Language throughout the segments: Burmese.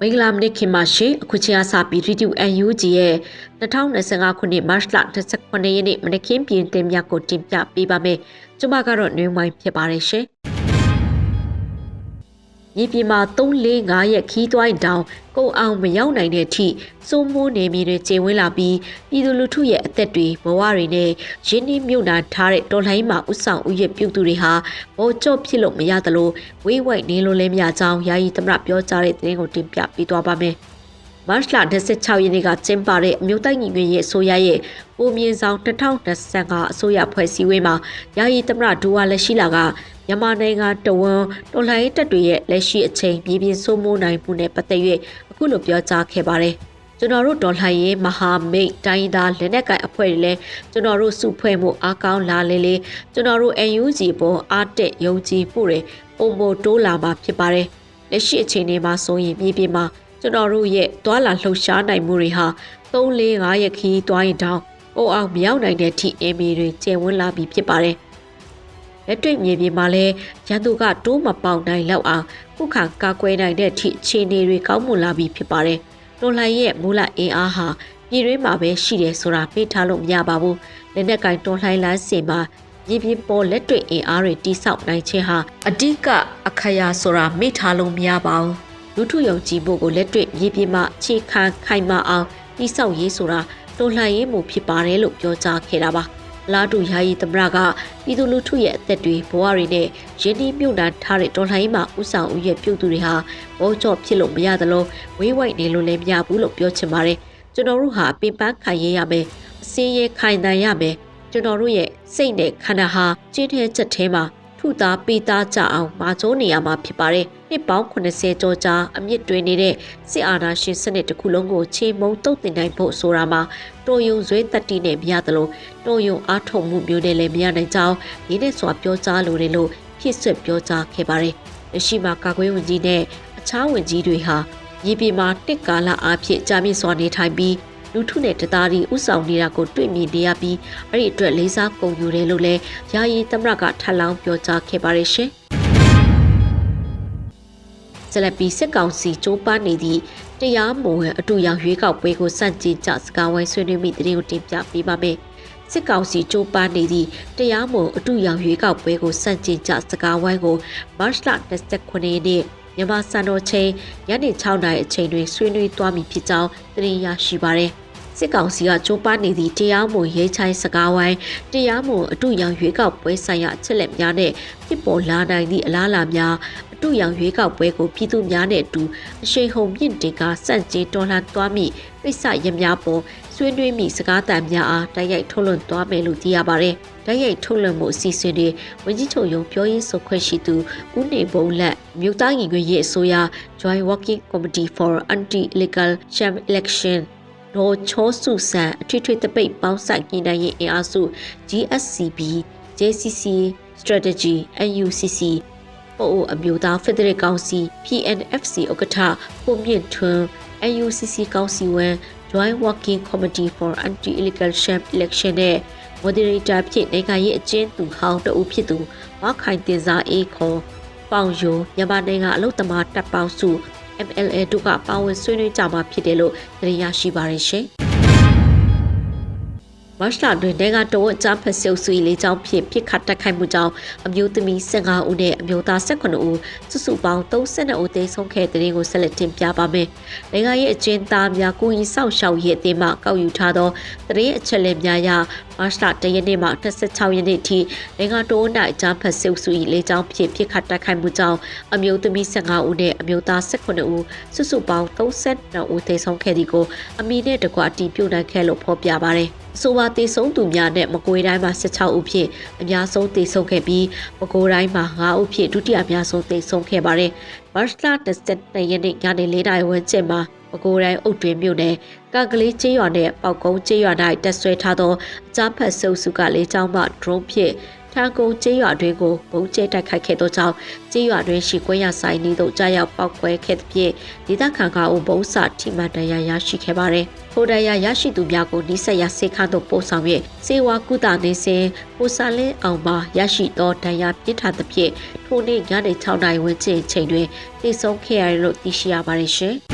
မင်္ဂလာမနက်ခင်ပါရှင်အခုချိန်အစပြီး Radio UNG ရဲ့2025ခုနှစ်မတ်လ29ရက်နေ့မနက်ခင်းပြင်တင်မြကိုတင်ပြပေးပါမယ်ကျွန်မကတော့နှွေးမိုင်းဖြစ်ပါတယ်ရှင် မြေပြင်မှာ3-4ရက်ခီးသွိုင်းတောင်ကုံအောင်မရောက်နိုင်တဲ့အထိစိုးမိုးနေမြေတွေကျေဝင်းလာပြီးပြည်သူလူထုရဲ့အသက်တွေဘဝတွေနဲ့ရင်းနှီးမြုပ်နှံထားတဲ့တော်လှန်ရေးမှာဥဆောင်ဥယျာဉ်ပြုသူတွေဟာဘောကြော့ဖြစ်လို့မရသလိုဝေးဝိုက်နေလို့လည်းမရကြောင်းယာယီသမရပြောကြားတဲ့သတင်းကိုတင်ပြပေးသွားပါမယ်။ မတ်လ16ရက်နေ့ကကျင်းပတဲ့အမျိုးသားညီညွတ်ရေးအစိုးရရဲ့ပုံမြင့်ဆောင်2025အစိုးရဖွဲ့စည်းဝေးမှာယာယီသမရဒူဝါလက်ရှိလာကမြန်မာနိုင်ငံတဝန်တော်လှန်ရေးတပ်တွေရဲ့လက်ရှိအချိန်ပြည်ပြင်းစိုးမိုးနိုင်မှုနဲ့ပတ်သက်၍အခုလိုပြောကြားခဲ့ပါတယ်။ကျွန်တော်တို့ဒေါ်လာရေးမဟာမိတ်တိုင်းသားလက်နက်ကိုင်အဖွဲ့တွေလည်းကျွန်တော်တို့စုဖွဲ့မှုအားကောင်းလာလေလေကျွန်တော်တို့ UNG ပေါ်အားတက်ယုံကြည်မှုတွေပုံမတိုးလာမှာဖြစ်ပါတယ်။လက်ရှိအခြေအနေမှာဆိုရင်ပြည်ပြင်းမှာ ကျွန်တော်တို့ရဲ့သွာလာလှုပ်ရှားနိုင်မှုတွေဟာ3-4ရက်ခီးသွားရင်တောင်အိုအောင်မရောက်နိုင်တဲ့အထိအမီတွေကျယ်ဝန်းလာပြီဖြစ်ပါတယ်။လက်တွေ့မြေပြင်မှာလည်းရန်သူကတိုးမပေါင်နိုင်လောက်အောင်ခုခံကာကွယ်နိုင်တဲ့အထိအခြေအနေတွေကောင်းမွန်လာပြီဖြစ်ပါတယ်။တော်လှန်ရဲ့မူလအင်အားဟာပြည်တွင်းမှာပဲရှိတယ်ဆိုတာမေ့ထားလို့မရပါဘူး။လက်နက်ကင်တော်လှန်လမ်းစဉ်မှာမြေပြင်ပေါ်လက်တွေ့အင်အားတွေတိဆောက်နိုင်ခြင်းဟာအဓိကအခရာဆိုတာမေ့ထားလို့မရပါဘူး။ လူထုယုံကြည်ဖို့ကိုလက်တွေ့မြေပြင်မှာခြေခံခိုင်မာအောင်တိဆောက်ရေးဆိုတာတော်လှန်ရေးမှုဖြစ်ပါတယ်လို့ပြောကြားခဲ့တာပါ။လာတူယာယီသမရကပြည်သူလူထုရဲ့အသက်တွေဘဝတွေနဲ့ရင်းနှီးမြှုပ်နှံထားတဲ့တော်လှန်ရေးမှာဥဆောင်ဥရဲ့ပြုတ်သူတွေဟာဘောကြော့ဖြစ်လို့မရသလိုဝေးဝိုက်နေလို့လည်းမရဘူးလို့ပြောချင်ပါတယ်ကျွန်တော်တို့ဟာပင်ပန်းခံရရမယ်အစင်းရဲခိုင်တန်ရမယ်ကျွန်တော်တို့ရဲ့စိတ်နဲ့ခန္ဓာဟာကျင်းတဲ့ချက်ထဲမှာ ထုသားပေးသားကြအောင်မာကျိုးနေရမှာဖြစ်ပါတယ်။နှစ်ပေါင်း80ကျော်ကြာအမြင့်တွင်နေတဲ့စစ်အာဏာရှင်စနစ်တစ်ခုလုံးကိုချေမှုန်းတုတ်တင်နိုင်ဖို့ဆိုတာမှာတော်ယုံဇွဲတက်တီနဲ့မရသလိုတော်ယုံအားထုတ်မှုမျိုးနဲ့လည်းမရနိုင်ကြောင်းဒီနေ့စွာပြောကြားလိုတယ်လို့ဖြစ်ဆွပြောကြားခဲ့ပါတယ်။လက်ရှိမှာကာကွယ်ဝင်ကြီးနဲ့အခြားဝင်ကြီးတွေဟာမြေပြင်မှာတစ်ကာလအဖြစ်ကြာမြင့်စွာနေထိုင်ပြီး လူထုနဲ့တသားဒီဥဆောင်နေတာကိုတွေ့မြင်နေရပြီးအဲ့ဒီအတွက်လေးစားကုန်ယူတယ်လို့လည်းယာယီသမရကထပ်လောင်းပြောကြားခဲ့ပါတယ်ရှင်။ဆက်လက်ပြီးစစ်ကောင်စီကြိုးပမ်းနေသည့်တရားမဝင်အတူရောင်ရွေးကောက်ပွဲကိုစန့်ကျင်ကြစကားဝိုင်းဆွေးနွေးမိတဲ့ကိုတင်ပြပေးပါမယ်။စစ်ကောင်စီကြိုးပမ်းနေသည့်တရားမဝင်အတူရောင်ရွေးကောက်ပွဲကိုစန့်ကျင်ကြစကားဝိုင်းကိုမတ်လ29ရက်နေ့မြန်မာစံတော်ချိန်ညနေ6နာရီအချိန်တွင်ဆွေးနွေးသွားမည်ဖြစ်ကြောင်းသတင်းရရှိပါရယ်။ စစ်ကောင်စီကကြိုးပမ်းနေသည့်တရားမဝင်ရေးချိုင်းစကားဝိုင်းတရားမဝင်အတူရောင်ရွေးကောက်ပွဲဆိုင်ရာအချက်လက်များနဲ့ဖြစ်ပေါ်လာနိုင်သည့်အလားအလာများအတူရောင်ရွေးကောက်ပွဲကိုပြည်သူများနဲ့အတူအရှိန်ဟုန်မြင့်တင်ကစန့်ကျင်တော်လှန်သွားမည့်ကိစ္စရများပေါ်ဆွေးနွေးမိစကားတန်များအားတိုက်ရိုက်ထုတ်လွှင့်သွားမယ်လို့သိရပါတယ်။တိုက်ရိုက်ထုတ်လွှင့်မှုအစီအစဉ်တွေဝန်ကြီးချုပ်ရုံးပြောရေးဆိုခွင့်ရှိသူဦးနေဘုံလက်မြို့သားညီညွတ်ရေးအစိုးရ Joint Working Committee for Anti-Illegal Sham Election ဒေါ်ချောစုဆန်အထွေထွေတပိတ်ပေါင်းဆိုင်ညှိနှိုင်းရေးအင်အားစု GSCB JCC Strategy NUCC ပို့အမျိုးသားဖက်ဒရယ်ကောင်စီ PNFC ဥက္ကဋ္ဌပုံမြင့်ထွန်း NUCC ကောင်စီဝန် Joint Working Committee for Anti-Illegal Sham Election နဲ့ Moderator ဖြစ်နိုင်ငံရေးအကျဉ်းသူဟောင်းတဦးဖြစ်သူမခိုင်တင်စာအေးခေါ်ပေါင်ယိုမြန်မာနိုင်ငံအလုတ်သမားတပ်ပေါင်းစု MLA တို့ကပါဝင်ဆွေးနွေးကြမှာဖြစ်တယ်လို့သတင်းရရှိပါရရှင်။မတ်လတွင်နိုင်ငံတော်အကြမ်းဖက်ဆဲဆွေးလေးကြောင်းဖြစ်ပြစ်ခတ်တက်ခိုက်မှုကြောင့်အမျိုးသမီး15ဦးနဲ့အမျိုးသား18ဦးစုစုပေါင်း32ဦးသေဆုံးခဲ့တဲ့တဲ့ကိုဆက်လက်တင်ပြပါမယ်။နိုင်ငံရဲ့အကျဉ်းသားများကိုရင်ဆောက်ရှောက်ရေးအသင်းမှကောက်ယူထားသောတရင်အချက်လက်များအရ မတ်လတရက်နေ့မှ26ရက်နေ့ထိနိုင်ငံတော်၌အကြမ်းဖက်ဆဲဆွေးလေးကြောင်းဖြစ်ပြစ်ခတ်တက်ခိုက်မှုကြောင့်အမျိုးသမီး15ဦးနဲ့အမျိုးသား18ဦးစုစုပေါင်း32ဦးသေဆုံးခဲ့သည်ကိုအမီနဲ့တကွအတီးပြုတ်နိုင်ခဲ့လို့ဖော်ပြပါတယ်။အဆိုပါတေဆုံးသူများနဲ့မကွေးတိုင်းမှာ16ဦးဖြင့်အများဆုံးတေဆုံးခဲ့ပြီးမကွေးတိုင်းမှာ9ဦးဖြင့်ဒုတိယအများဆုံးတေဆုံးခဲ့ပါတယ်။မတ်လ12ရက်နေ့ညနေ4နာရီဝန်းကျင်မှာ မကွေးတိုင်းအုတ်တွင်မြို့နယ်ကကလေးကျေးရွာနဲ့ပေါကုန်းကျေးရွာ၌တက်ဆွဲထားသောအကြမ်းဖက်ဆုပ်စုကလေးချောင်းမှ drone ဖြင့်ထန်ကုန်ကျေးရွာတွင်ကိုဘုံကျဲတိုက်ခိုက်ခဲ့သောကြောင့်ကျေးရွာတွင်ရှိကွဲရဆိုင်နေသို့ကြားရောက်ပောက်ကွဲခဲ့သဖြင့်ဒေသခံကအိုဘုံစထိမှန်တရားရရှိခဲ့ပါသည်။ထိုတရားရရှိသူများကိုနိဆက်ရစေခါသို့ပို့ဆောင်၍စေဝါကုသနေစဉ်ပိုစာလင်းအောင်မှရရှိသောတရားပြစ်ထားသဖြင့်ထိုနေ့ညနေ6နာရီဝန်းကျင်ချိန်တွင်တည်ဆုံခဲ့ရတယ်လို့သိရှိရပါတယ်ရှင်။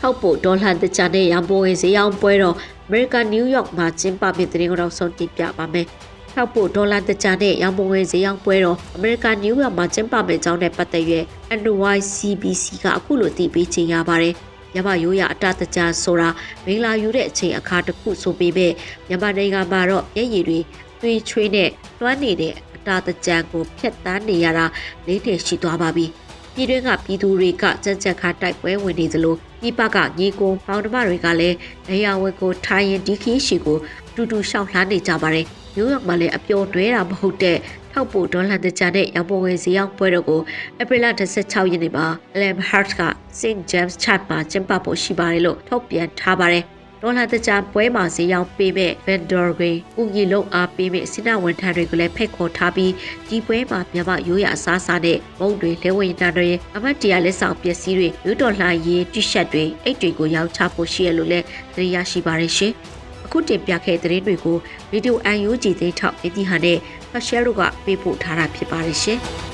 ထောက်ပို့ဒေါ်လာတကြနဲ့ရန်ပုံငွေဈေးရောင်းပွဲတော့အမေရိကန်နယူးယောက်မှာကျင်းပမယ့်တဲ့ရင်ကတော့ဆုံးတင်ပြပါမယ်။ထောက်ပို့ဒေါ်လာတကြနဲ့ရန်ပုံငွေဈေးရောင်းပွဲတော့အမေရိကန်နယူးယောက်မှာကျင်းပမယ့်အကြောင်းနဲ့ပတ်သက်၍ NYCBC ကအခုလိုတည်ပြီးချိန်ရပါတယ်။ရမရိုးရအတတကြဆိုတာမင်္ဂလာယူတဲ့အချိန်အခါတစ်ခုဆိုပေမဲ့မြန်မာနိုင်ငံမှာတော့မျက်ရည်တွေသွေးချွေးနဲ့တွန်းနေတဲ့အတာတကြံကိုဖျက်ဆီးနေရတာလေးနှစ်ရှိသွားပါပြီ။ ပြည်တွင်းကပြည်သူတွေကကြက်ကြက်ခါတိုက်ပွဲဝင်နေသလိုပြည်ပကညီကိုပေါင်းတမတွေကလည်းနေရာဝက်ကိုထိုင်ရင်ဒီခီးရှိကိုအတူတူရှောက်လှမ်းနေကြပါတယ်။မြို့ရောက်မှာလည်းအပျော်တွဲတာမဟုတ်တဲ့ထောက်ပို့ဒေါ်လာတကြတဲ့ရောင်ပုံငယ်စီရောက်ပွဲတော်ကိုဧပြီလ16ရက်နေ့မှာ Alam Hart က St James Church မှာကျင်းပဖို့ရှိပါတယ်လို့ထုတ်ပြန်ထားပါတယ်။ ဒေါ်လာတကြပွဲမှာဈေးရောက်ပေးမဲ့ vendor တွေဥကြီးလုံးအားပေးမဲ့စိနဝန်ထမ်းတွေကိုလည်းဖိတ်ခေါ်ထားပြီးဒီပွဲမှာမြန်မာရိုးရအစားအစာနဲ့မုံတွေလဲဝင်တာတွေအမတ်တရားလက်ဆောင်ပစ္စည်းတွေမြို့တော်လှန်ရေးတိရှက်တွေအိတ်တွေကိုရောင်းချဖို့ရှိရလို့လည်းသိရရှိပါတယ်ရှင်။အခုတင်ပြခဲ့တဲ့သတင်းတွေကိုဗီဒီယိုအန်ယူဂျီသိန်းထောက်ပြည်တီဟာနဲ့ဖရှယ်တို့ကပေးပို့ထားတာဖြစ်ပါတယ်ရှင်။